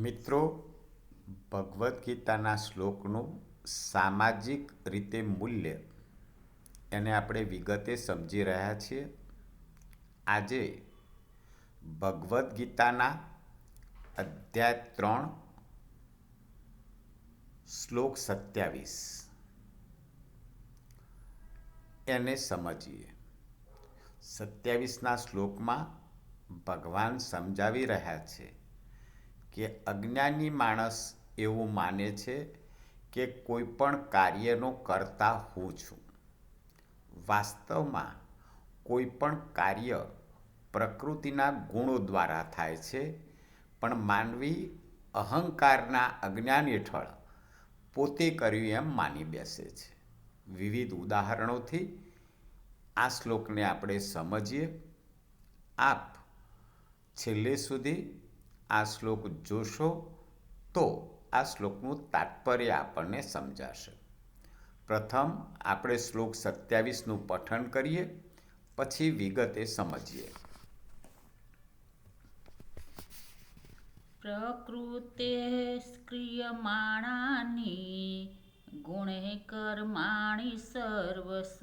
મિત્રો, ભગવદ્ ગીતાના શ્લોકનું સામાજિક રીતે મૂલ્ય એને આપણે વિગતે સમજી રહ્યા છીએ. આજે ભગવદ્ ગીતાના અધ્યાય ત્રણ, શ્લોક સત્યાવીસ. એને સમજીએ. સત્યાવીસના શ્લોકમાં ભગવાન સમજાવી રહ્યા છે. કે અજ્ઞાની માણસ એવું માને છે કે કોઈ પણ કાર્યનો કરતા હું છું. વાસ્તવમાં કોઈ પણ કાર્ય પ્રકૃતિના ગુણો દ્વારા થાય છે, પણ માનવી અહંકારના અજ્ઞાન હેઠળ પોતે કર્યું એમ માની બેસે છે. વિવિધ ઉદાહરણોથી આ શ્લોકને આપણે સમજીએ. આપ છેલ્લે સુધી આ શ્લોક જોશો તો આ શ્લોકનું તાત્પર્ય આપણને સમજાશે. પ્રથમ આપણે શ્લોક સત્યાવીસનું પઠન કરીએ, પછી વિગતે સમજીએ. પ્રકૃતે સ્ક્રિયમાણાની ગુણે કર્માણि સર્વસ,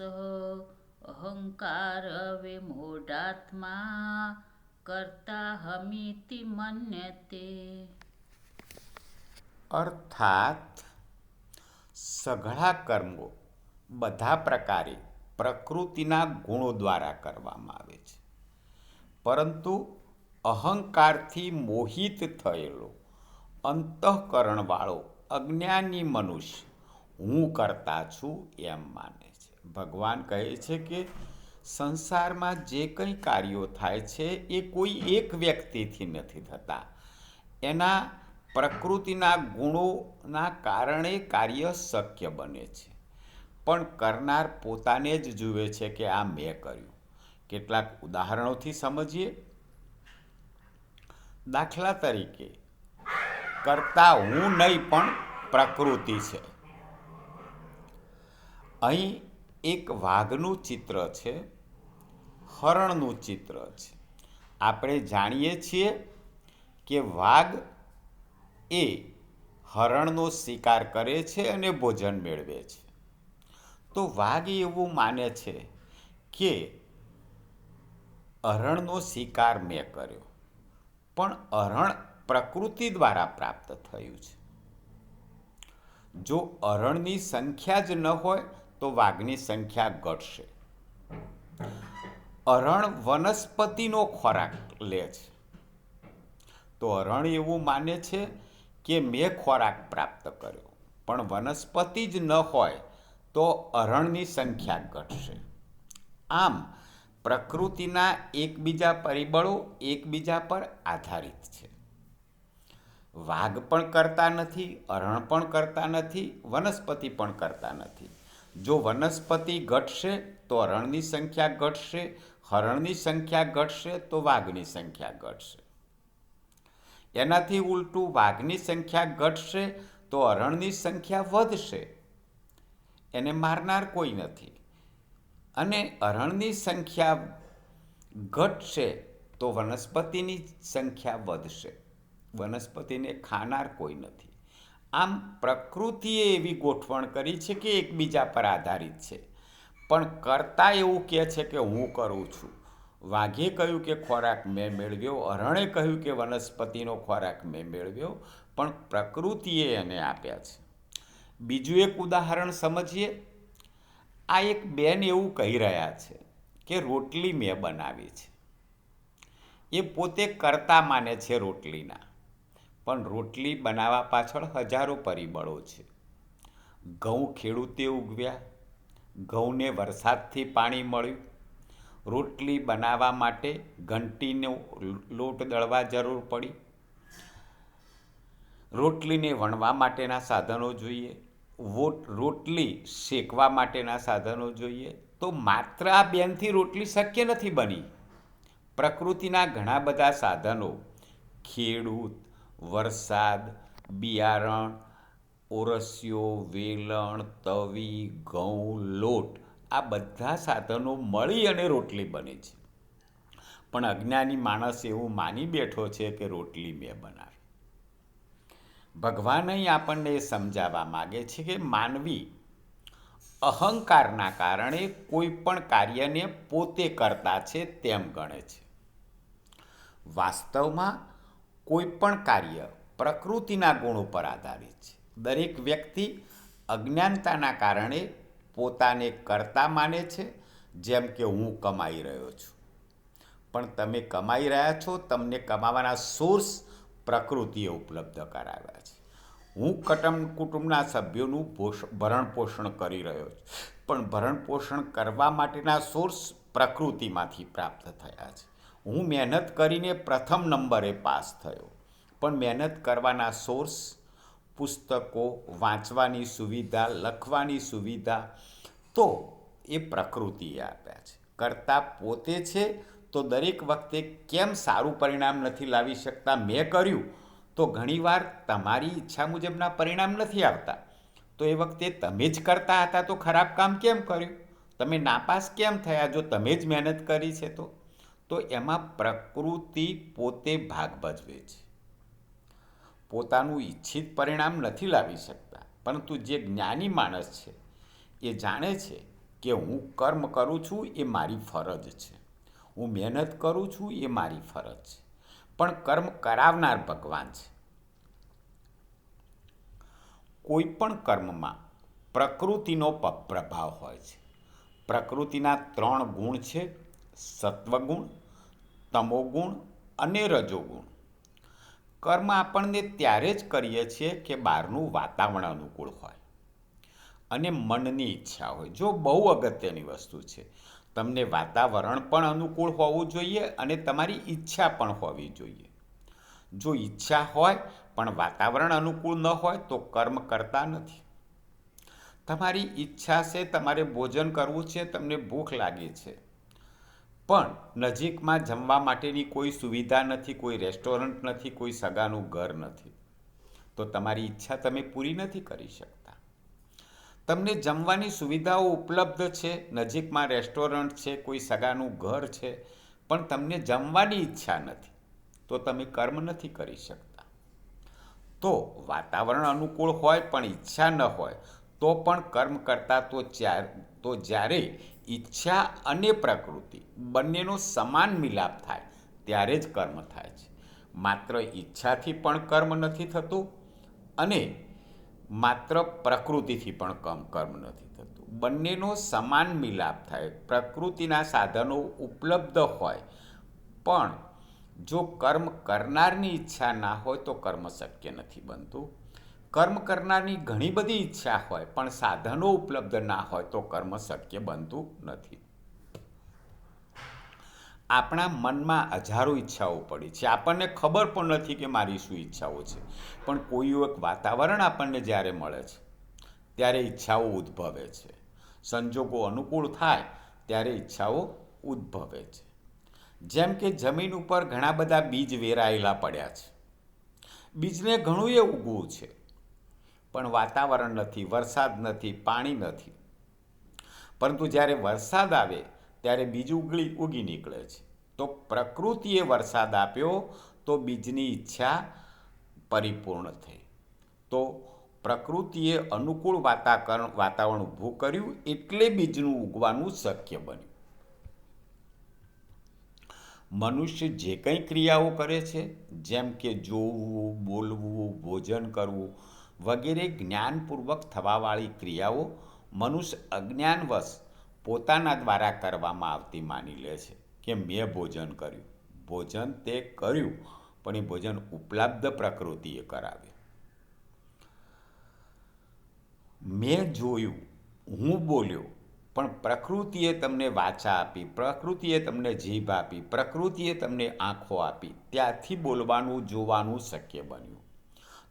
અહંકાર વિમૂઢાત્મા કરતા હમિતિ મન્યતે અર્થાત, સઘળા કર્મો બધા પ્રકારે પ્રકૃતિના ગુણો દ્વારા કરવામાં આવે છે. પરંતુ અહંકારથી મોહિત થયેલો અંતઃકરણવાળો અજ્ઞાની મનુષ્ય હું કરતા છું એમ માને છે. ભગવાન કહે છે કે સંસારમાં જે કંઈ કાર્યો થાય છે, એ કોઈ એક વ્યક્તિથી નથી થતા. એના પ્રકૃતિના ગુણોના કારણે કાર્ય શક્ય બને છે. પણ કરનાર પોતાને જ જુએ છે કે આ મેં કર્યું. કેટલાક ઉદાહરણોથી સમજીએ. દાખલા તરીકે, કરતા હું નહીં પણ પ્રકૃતિ છે. અહીં એક વાઘનું ચિત્ર છે. હરણનું ચિત્ર છે. આપણે જાણીએ છીએ કે વાઘ એ હરણનો શિકાર કરે છે અને ભોજન મેળવે છે. તો વાઘ એવું માને છે કે હરણનો શિકાર મેં કર્યો, પણ હરણ પ્રકૃતિ દ્વારા પ્રાપ્ત થયું છે. જો અરણની સંખ્યા જ ન હોય તો વાઘની સંખ્યા ઘટશે. હરણ વનસ્પતિનો ખોરાક લે છે. તો અરણ એવું માને છે કે મેં ખોરાક પ્રાપ્ત કર્યો, પણ વનસ્પતિ જ ન હોય તો અરણની સંખ્યા ઘટશે. આમ, પ્રકૃતિના એકબીજા પરિબળો એકબીજા પર આધારિત છે. વાઘ પણ કરતા નથી, અરણ પણ કરતા નથી, વનસ્પતિ પણ કરતા નથી. જો વનસ્પતિ ઘટશે તો હરણની સંખ્યા ઘટશે, હરણની સંખ્યા ઘટશે તો વાઘની સંખ્યા ઘટશે. એનાથી ઉલટું વાઘની સંખ્યા ઘટશે તો હરણની સંખ્યા વધશે. એને મારનાર કોઈ નથી. અને હરણની સંખ્યા ઘટશે તો વનસ્પતિની સંખ્યા વધશે. વનસ્પતિને ખાનાર કોઈ નથી. આમ પ્રકૃતિએ એવી ગોઠવણ કરી છે કે એકબીજા પર આધારિત છે. પણ કરતા એવું કહે છે કે હું કરું છું. વાઘે કહ્યું કે ખોરાક મેં મેળવ્યો હરણે કહ્યું કે વનસ્પતિનો ખોરાક મેં મેળવ્યો, પણ પ્રકૃતિએ એને આપ્યા છે. બીજું એક ઉદાહરણ સમજીએ. આ એક બેન એવું કહી રહ્યા છે કે રોટલી મેં બનાવી છે. એ પોતે કરતા માને છે રોટલીના. પણ રોટલી બનાવવા પાછળ હજારો પરિબળો છે. ઘઉં ખેડૂતે ઉગવ્યા, ઘઉંને વરસાદથી પાણી મળ્યું. રોટલી બનાવવા માટે ઘંટીનો લોટ દળવા જરૂર પડી. રોટલીને વણવા માટેના સાધનો જોઈએ. વોટ, રોટલી શેકવા માટેના સાધનો જોઈએ. તો માત્ર આ બેનથી રોટલી શક્ય નથી બની. પ્રકૃતિના ઘણા બધા સાધનો, ખેડૂત વરસાદ, બિયારણ ઓરસિયો વેલણ, તવી, ઘઉં, લોટ, આ બધા સાધનો મળી અને રોટલી બને છે. પણ અજ્ઞાની માણસ એવું માની બેઠો છે કે રોટલી મેં બનાવી. ભગવાન આપણને એ સમજાવવા માગે છે કે માનવી અહંકારના કારણે કોઈ પણ કાર્યને પોતે કરતા છે તેમ ગણે છે. વાસ્તવમાં કોઈ પણ કાર્ય પ્રકૃતિના ગુણ ઉપર આધારિત છે. દરેક વ્યક્તિ અજ્ઞાનતાના કારણે પોતાને કરતા માને છે, જેમ કે હું કમાઈ રહ્યો છું. પણ તમે કમાઈ રહ્યા છો, તમને કમાવાના સોર્સ પ્રકૃતિએ ઉપલબ્ધ કરાવ્યા છે. હું કટમ કુટુંબના સભ્યોનું ભરણ પોષણ કરી રહ્યો છું. પણ ભરણ પોષણ કરવા માટેના સોર્સ પ્રકૃતિમાંથી પ્રાપ્ત થયા છે. હું મહેનત કરીને પ્રથમ નંબરે પાસ થયો. પણ મહેનત કરવાના સોર્સ, પુસ્તકો વાંચવાની સુવિધા, લખવાની સુવિધા, તો એ પ્રકૃતિએ આપ્યા છે. કરતા પોતે છે તો દરેક વખતે કેમ સારું પરિણામ નથી લાવી શકતા મેં કર્યું, તો ઘણીવાર તમારી ઈચ્છા મુજબના પરિણામ નથી આવતા. તો એ વખતે તમે જ કરતા હતા તો ખરાબ કામ કેમ કર્યું? તમે નાપાસ કેમ થયા? જો તમે જ મહેનત કરી છે તો? તો એમાં પ્રકૃતિ પોતે ભાગ ભજવે છે. પોતાનું ઈચ્છિત પરિણામ નથી લાવી શકતા, પરંતુ જે જ્ઞાની માણસ છે, એ જાણે છે કે હું કર્મ કરું છું એ મારી ફરજ છે. હું મહેનત કરું છું એ મારી ફરજ છે. પણ કર્મ કરાવનાર ભગવાન છે. કોઈ પણ કર્મમાં પ્રકૃતિનો પ્રભાવ હોય છે. પ્રકૃતિના ત્રણ ગુણ છે સત્વગુણ, તમોગુણ અને રજોગુણ. કર્મ આપણને ત્યારે જ કરીએ છીએ કે બહારનું વાતાવરણ અનુકૂળ હોય. અને મનની ઈચ્છા હોય. જો બહુ અગત્યની વસ્તુ છે. તમને વાતાવરણ પણ અનુકૂળ હોવું જોઈએ અને તમારી ઈચ્છા પણ હોવી જોઈએ. જો ઈચ્છા હોય પણ વાતાવરણ અનુકૂળ ન હોય તો કર્મ કરતા નથી. તમારી ઈચ્છા છે, તમારે ભોજન કરવું છે, તમને ભૂખ લાગી છે. પણ નજીકમાં જમવા માટેની કોઈ સુવિધા નથી, કોઈ રેસ્ટોરન્ટ નથી, કોઈ સગાનું ઘર નથી. તો તમારી ઈચ્છા તમે પૂરી નથી કરી શકતા. તમને જમવાની સુવિધાઓ ઉપલબ્ધ છે, નજીકમાં રેસ્ટોરન્ટ છે, કોઈ સગાનું ઘર છે, પણ તમને જમવાની ઈચ્છા નથી, તો તમે કર્મ નથી કરી શકતા. તો વાતાવરણ અનુકૂળ હોય પણ ઈચ્છા ન હોય, તો પણ કર્મ કરતા તો ચાર, તો જ્યારે ઈચ્છા અને પ્રકૃતિ બંનેનો સમાન મિલાપ થાય, ત્યારે જ કર્મ થાય છે. માત્ર ઈચ્છાથી પણ કર્મ નથી થતું અને માત્ર પ્રકૃતિથી પણ કમ કર્મ નથી થતું. બંનેનો સમાન મિલાપ થાય. પ્રકૃતિના સાધનો ઉપલબ્ધ હોય, પણ જો કર્મ કરનારની ઈચ્છા ના હોય તો કર્મ શક્ય નથી બનતું. કર્મ કરનારની ઘણી બધી ઈચ્છા હોય, પણ સાધનો ઉપલબ્ધ ના હોય તો કર્મ શક્ય બનતું નથી. આપણા મનમાં હજારો ઈચ્છાઓ પડી છે. આપણને ખબર પણ નથી કે મારી શું ઈચ્છાઓ છે. પણ કોઈ એક વાતાવરણ આપણને જ્યારે મળે છે, ત્યારે ઈચ્છાઓ ઉદ્ભવે છે. સંજોગો અનુકૂળ થાય, ત્યારે ઈચ્છાઓ ઉદ્ભવે છે. જેમ કે જમીન ઉપર ઘણા બધા બીજ વેરાયેલા પડ્યા છે. બીજને ઘણું એ ઉગવું છે. પણ વાતાવરણ નથી, વરસાદ નથી, પાણી નથી. પરંતુ જ્યારે વરસાદ આવે, ત્યારે બીજ ઉગળી ઉગી નીકળે છે. તો પ્રકૃતિએ વરસાદ આપ્યો, તો બીજની ઈચ્છા પરિપૂર્ણ થઈ. તો પ્રકૃતિએ અનુકૂળ વાતાવરણ વાતાવરણ ઊભું કર્યું, એટલે બીજનું ઉગવાનું શક્ય બન્યું. મનુષ્ય જે કંઈ ક્રિયાઓ કરે છે, જેમ કે જોવું, બોલવું, ભોજન કરવું વગેરે જ્ઞાનપૂર્વક થવાવાળી ક્રિયાઓ મનુષ્ય અજ્ઞાનવશ પોતાના દ્વારા કરવામાં આવતી માની લે છે કે મેં ભોજન કર્યું. ભોજન તે કર્યું, પણ એ ભોજન ઉપલબ્ધ પ્રકૃતિએ કરાવ્યું. મેં જોયું, હું બોલ્યો, પણ પ્રકૃતિએ તમને વાચા આપી, પ્રકૃતિએ તમને જીભ આપી, પ્રકૃતિએ તમને આંખો આપી, ત્યાંથી બોલવાનું, જોવાનું શક્ય બન્યું.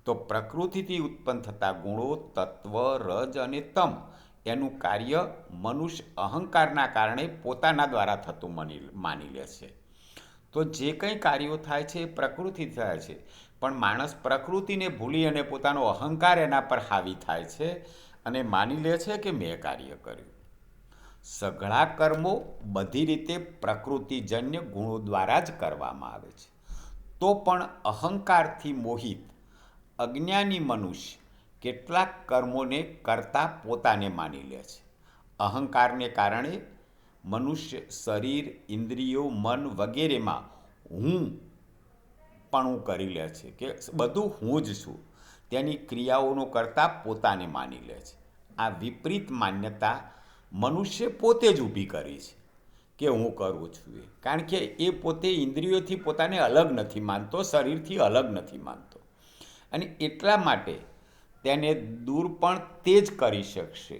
તો પ્રકૃતિથી ઉત્પન્ન થતા ગુણો, તત્વ, રજ અને તમ એનું કાર્ય મનુષ્ય અહંકારના કારણે પોતાના દ્વારા થતું માની માની લે છે. તો જે કંઈ કાર્યો થાય છે એ પ્રકૃતિ થાય છે. પણ માણસ પ્રકૃતિને ભૂલી અને પોતાનો અહંકાર એના પર હાવી થાય છે અને માની લે છે કે મેં કાર્ય કર્યું. સઘળા કર્મો બધી રીતે પ્રકૃતિજન્ય ગુણો દ્વારા જ કરવામાં આવે છે. તો પણ અહંકારથી મોહિત અજ્ઞાની મનુષ્ય કેટલાક કર્મોને કરતા પોતાને માની લે છે. અહંકારને કારણે મનુષ્ય શરીર, ઇન્દ્રિયો, મન વગેરેમાં હું પણ કરી લે છે કે બધું હું જ છું. તેની ક્રિયાઓનો કરતાં પોતાને માની લે છે. આ વિપરીત માન્યતા મનુષ્ય પોતે જ ઊભી કરી છે કે હું કરું છું એ. કારણ કે એ પોતે ઇન્દ્રિયોથી પોતાને અલગ નથી માનતો, શરીરથી અલગ નથી માનતો. અને એટલા માટે તેને દૂર પણ તે જ કરી શકશે.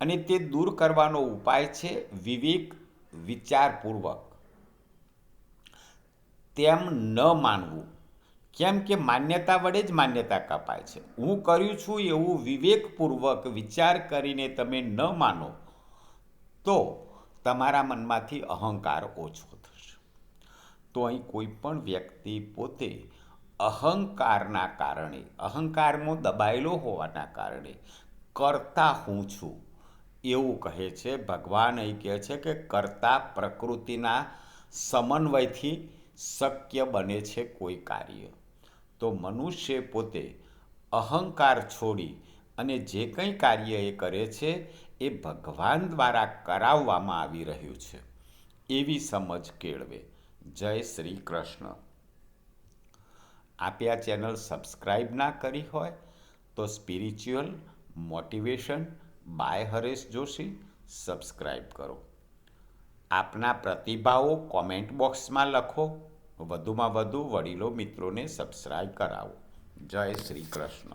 અને તે દૂર કરવાનો ઉપાય છે વિવેક વિચારપૂર્વક. તેમ ન માનવું. કેમ કે માન્યતા વડે જ માન્યતા કપાય છે. હું કર્યું છું એવું વિવેકપૂર્વક વિચાર કરીને તમે ન માનો, તો તમારા મનમાંથી અહંકાર ઓછો થશે. તો અહીં કોઈ પણ વ્યક્તિ પોતે અહંકારના કારણે, અહંકારમાં દબાયેલો હોવાના કારણે કરતા હું છું. એવું કહે છે, ભગવાન એ કહે છે કે કરતા પ્રકૃતિના સમન્વયથી શક્ય બને છે કોઈ કાર્ય. તો મનુષ્ય પોતે અહંકાર છોડી અને જે કંઈ કાર્ય એ કરે છે એ ભગવાન દ્વારા કરાવવામાં આવી રહ્યું છે. એવી સમજ કેળવે. જય શ્રી કૃષ્ણ. આપે આ ચેનલ સબસ્ક્રાઈબ ના કરી હોય તો spiritual motivation by Haresh Joshi subscribe કરો. આપના પ્રતિભાવો કોમેન્ટ બોક્સમાં લખો. વધુમાં વધુ વડીલો મિત્રોને સબસ્ક્રાઈબ કરાવો. જય શ્રી કૃષ્ણ.